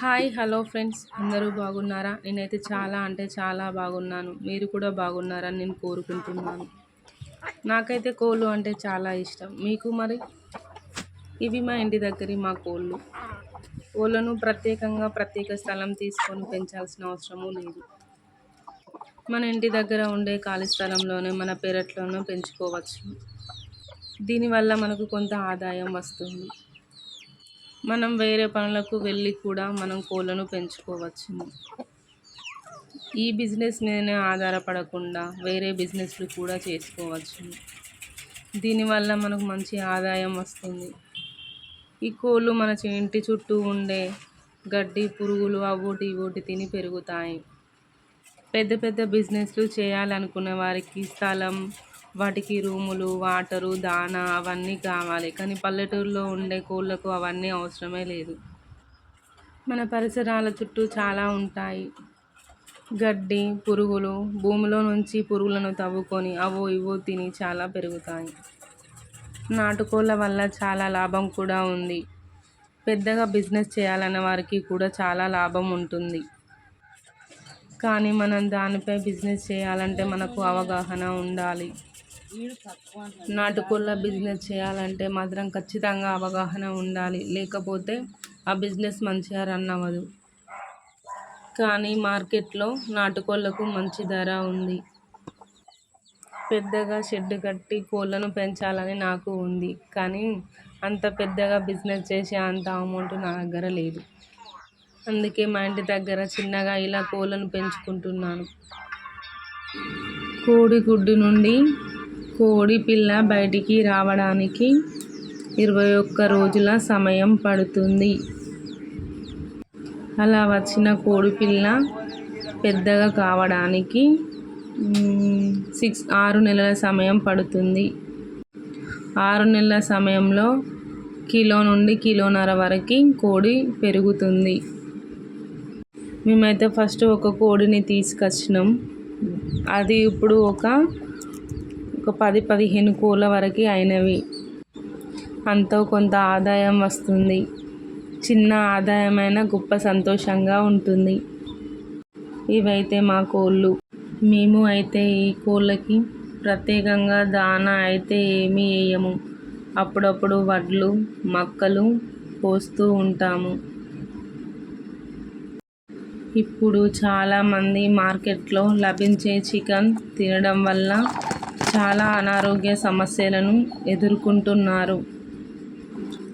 Hi hello friends. అందరూ బాగున్నారా? నేనైతే చాలా అంటే చాలా బాగున్నాను. మీరు కూడా బాగున్నారని నేను కోరుకుంటున్నాను. నాకైతే కోళ్ళు అంటే చాలా ఇష్టం. మీకు మరి? ఇవి మా ఇంటి దగ్గర మా కోళ్ళు. కోళ్ళను ప్రత్యేకంగా ప్రత్యేక స్థలం తీసుకొని పెంచాల్సిన అవసరము లేదు. మన ఇంటి దగ్గర ఉండే ఖాళీ స్థలంలోనే మన పెరట్లోనే పెంచుకోవచ్చు. దీనివల్ల మనకు కొంత ఆదాయం వస్తుంది. మనం వేరే పనులకు వెళ్ళి కూడా మనం కోళ్ళను పెంచుకోవచ్చు ఈ బిజినెస్ మీదనే ఆధారపడకుండా వేరే బిజినెస్లు కూడా చేసుకోవచ్చు దీనివల్ల మనకు మంచి ఆదాయం వస్తుంది. ఈ కోళ్ళు మన ఇంటి చుట్టూ ఉండే గడ్డి పురుగులు అవోటి ఇవోటి తిని పెరుగుతాయి. పెద్ద పెద్ద బిజినెస్లు చేయాలనుకునే వారికి స్థలం వాటికి రూములు వాటరు దానా అవన్నీ కావాలి. కానీ పల్లెటూరులో ఉండే కోళ్ళకు అవన్నీ అవసరమే లేదు. మన పరిసరాల చుట్టూ చాలా ఉంటాయి. గడ్డి పురుగులు భూమిలో నుంచి పురుగులను తవ్వుకొని అవో ఇవో తిని చాలా పెరుగుతాయి. నాటుకోళ్ళ వల్ల చాలా లాభం కూడా ఉంది. పెద్దగా బిజినెస్ చేయాలన్న వారికి కూడా చాలా లాభం ఉంటుంది. కానీ మనం దానిపై బిజినెస్ చేయాలంటే మనకు అవగాహన ఉండాలి. నాటుకోళ్ళ బిజినెస్ చేయాలంటే మాత్రం ఖచ్చితంగా అవగాహన ఉండాలి. లేకపోతే ఆ బిజినెస్ మంచిగా రన్ అవ్వదు. కానీ మార్కెట్లో నాటుకోళ్ళకు మంచి ధర ఉంది. పెద్దగా షెడ్ కట్టి కోళ్ళను పెంచాలని నాకు ఉంది. కానీ అంత పెద్దగా బిజినెస్ చేసే అంత అమౌంట్ నా దగ్గర లేదు. అందుకే మా ఇంటి దగ్గర చిన్నగా ఇలా కోళ్ళను పెంచుకుంటున్నాను. కోడి గుడ్డు నుండి కోడి పిల్ల బయటికి రావడానికి ఇరవై ఒక్క రోజుల సమయం పడుతుంది. అలా వచ్చిన కోడి పిల్ల పెద్దగా కావడానికి సిక్స్ ఆరు నెలల సమయం పడుతుంది. ఆరు నెలల సమయంలో కిలో నుండి కిలోన్నర వరకు కోడి పెరుగుతుంది. మేమైతే ఫస్ట్ ఒక కోడిని తీసుకొచ్చినాం. అది ఇప్పుడు ఒక ఒక పది పదిహేను కోళ్ళ వరకు అయినవి. అంతో కొంత ఆదాయం వస్తుంది. చిన్న ఆదాయమైన గొప్ప సంతోషంగా ఉంటుంది. ఇవైతే మా కోళ్ళు. మేము అయితే ఈ కోళ్ళకి ప్రత్యేకంగా దానా అయితే ఏమీ వేయము అప్పుడప్పుడు వడ్లు మక్కలు పోస్తూ ఉంటాము. ఇప్పుడు చాలామంది మార్కెట్లో లభించే చికెన్ తినడం వల్ల చాలా అనారోగ్య సమస్యలను ఎదుర్కొంటున్నారు.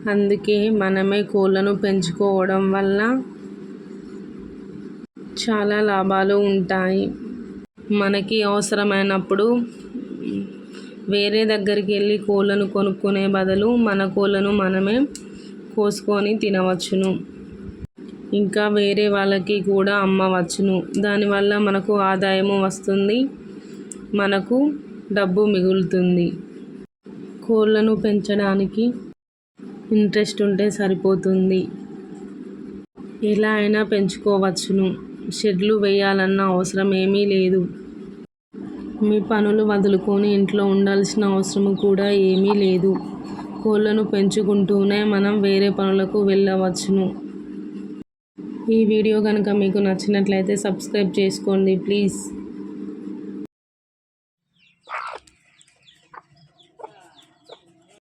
అందుకే మనమే కోళ్ళను పెంచుకోవడం వల్ల చాలా లాభాలు ఉంటాయి. మనకి అవసరమైనప్పుడు వేరే దగ్గరికి వెళ్ళి కోళ్ళను కొనుక్కునే బదులు మన కోళ్ళను మనమే కోసుకొని తినవచ్చును. ఇంకా వేరే వాళ్ళకి కూడా అమ్మవచ్చును. దానివల్ల మనకు ఆదాయము వస్తుంది. మనకు డబ్బు మిగులుతుంది. కోళ్ళను పెంచడానికి ఇంట్రెస్ట్ ఉంటే సరిపోతుంది. ఎలా అయినా పెంచుకోవచ్చును. షెడ్లు వేయాలన్న అవసరం ఏమీ లేదు. మీ పనులు వదులుకొని ఇంట్లో ఉండాల్సిన అవసరం కూడా ఏమీ లేదు. కోళ్ళను పెంచుకుంటూనే మనం వేరే పనులకు వెళ్ళవచ్చును. ఈ వీడియో కనుక మీకు నచ్చినట్లయితే సబ్స్క్రైబ్ చేసుకోండి ప్లీజ్.